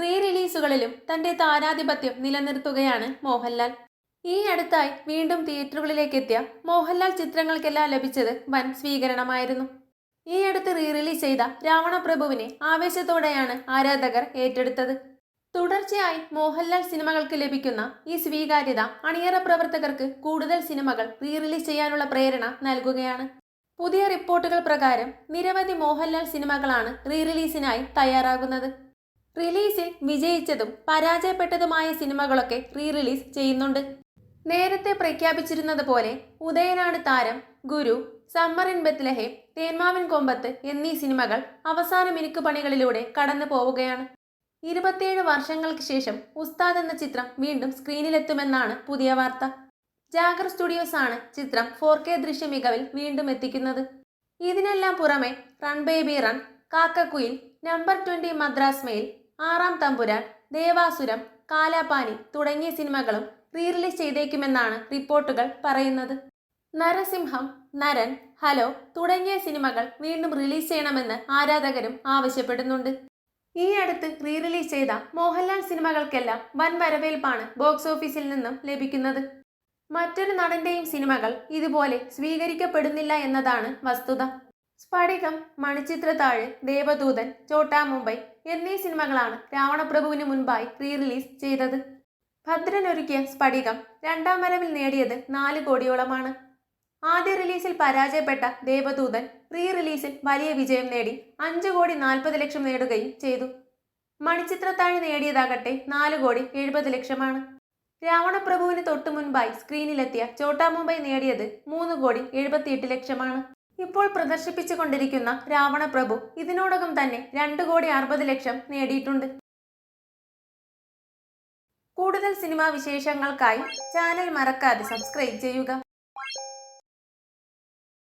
Re റിലീസുകളിലും തന്റെ താരാധിപത്യം നിലനിർത്തുകയാണ് മോഹൻലാൽ. ഈ അടുത്തായി വീണ്ടും തിയേറ്ററുകളിലേക്ക് എത്തിയ മോഹൻലാൽ ചിത്രങ്ങൾക്കെല്ലാം ലഭിച്ചത് വൻ സ്വീകരണമായിരുന്നു. ഈ അടുത്ത് റീ റിലീസ് ചെയ്ത രാവണപ്രഭുവിനെ ആവേശത്തോടെയാണ് ആരാധകർ ഏറ്റെടുത്തത്. തുടർച്ചയായി മോഹൻലാൽ സിനിമകൾക്ക് ലഭിക്കുന്ന ഈ സ്വീകാര്യത അണിയറ പ്രവർത്തകർക്ക് കൂടുതൽ സിനിമകൾ റീ റിലീസ് ചെയ്യാനുള്ള പ്രേരണ നൽകുകയാണ്. പുതിയ റിപ്പോർട്ടുകൾ പ്രകാരം നിരവധി മോഹൻലാൽ സിനിമകളാണ് റീ റിലീസിനായി തയ്യാറാകുന്നത്. റിലീസിൽ വിജയിച്ചതും പരാജയപ്പെട്ടതുമായ സിനിമകളൊക്കെ റീ റിലീസ് ചെയ്യുന്നുണ്ട്. നേരത്തെ പ്രഖ്യാപിച്ചിരുന്നത് പോലെ ഉദയനാട് താരം Guru summer in Bethlehem Thenmavin Kombath എന്നീ സിനിമകൾ അവസാന മിനുക്ക് പണികളിലൂടെ കടന്നു പോവുകയാണ്. ഇരുപത്തിയേഴ് വർഷങ്ങൾക്ക് ശേഷം ഉസ്താദ് എന്ന ചിത്രം വീണ്ടും സ്ക്രീനിലെത്തുമെന്നാണ് പുതിയ വാർത്ത. ജാഗർ സ്റ്റുഡിയോസ് ആണ് ചിത്രം ഫോർ കെ ദൃശ്യ മികവിൽ വീണ്ടും എത്തിക്കുന്നത്. ഇതിനെല്ലാം പുറമെ run baby run Kakkakuyil number twenty Madras mail Aaram Thampuran Devasuram Kalapani തുടങ്ങിയ സിനിമകളും റീ റിലീസ് ചെയ്തേക്കുമെന്നാണ് റിപ്പോർട്ടുകൾ പറയുന്നത്. നരസിംഹം നരൻ ഹലോ തുടങ്ങിയ സിനിമകൾ വീണ്ടും റിലീസ് ചെയ്യണമെന്ന് ആരാധകരും ആവശ്യപ്പെടുന്നുണ്ട്. ഈ അടുത്ത് റീ റിലീസ് ചെയ്ത മോഹൻലാൽ സിനിമകൾക്കെല്ലാം വൻ വരവേൽപ്പാണ് ബോക്സ് ഓഫീസിൽ നിന്നും ലഭിക്കുന്നത്. മറ്റൊരു നടന്റെയും സിനിമകൾ ഇതുപോലെ സ്വീകരിക്കപ്പെടുന്നില്ല എന്നതാണ് വസ്തുത. സ്ഫടികം മണിച്ചിത്രത്താഴ് ദേവദൂതൻ ചോട്ടാ മുംബൈ എന്നീ സിനിമകളാണ് രാവണപ്രഭുവിന് മുൻപായി റീ റിലീസ് ചെയ്തത്. ഭദ്രൻ ഒരുക്കിയ സ്ഫടികം രണ്ടാം വരവിൽ നേടിയത് നാല് കോടിയോളമാണ്. ആദ്യ റിലീസിൽ പരാജയപ്പെട്ട ദേവദൂതൻ റീ റിലീസിൽ വലിയ വിജയം നേടി അഞ്ച് കോടി നാൽപ്പത് ലക്ഷം നേടുകയും ചെയ്തു. മണിച്ചിത്രത്താഴ് നേടിയതാകട്ടെ നാല് കോടി എഴുപത് ലക്ഷമാണ്. രാവണപ്രഭുവിന് തൊട്ടു മുൻപായി സ്ക്രീനിലെത്തിയ ചോട്ടാ മുംബൈ നേടിയത് മൂന്ന് കോടി എഴുപത്തിയെട്ട് ലക്ഷമാണ്. ഇപ്പോൾ പ്രദർശിപ്പിച്ചിുകൊണ്ടിരിക്കുന്ന രാവണ പ്രഭു ഇതിനോടകം തന്നെ രണ്ട് കോടി അറുപത് ലക്ഷം നേടിയിട്ടുണ്ട്. കൂടുതൽ സിനിമാ വിശേഷങ്ങൾക്കായി ചാനൽ മറക്കാതെ സബ്സ്ക്രൈബ് ചെയ്യുക.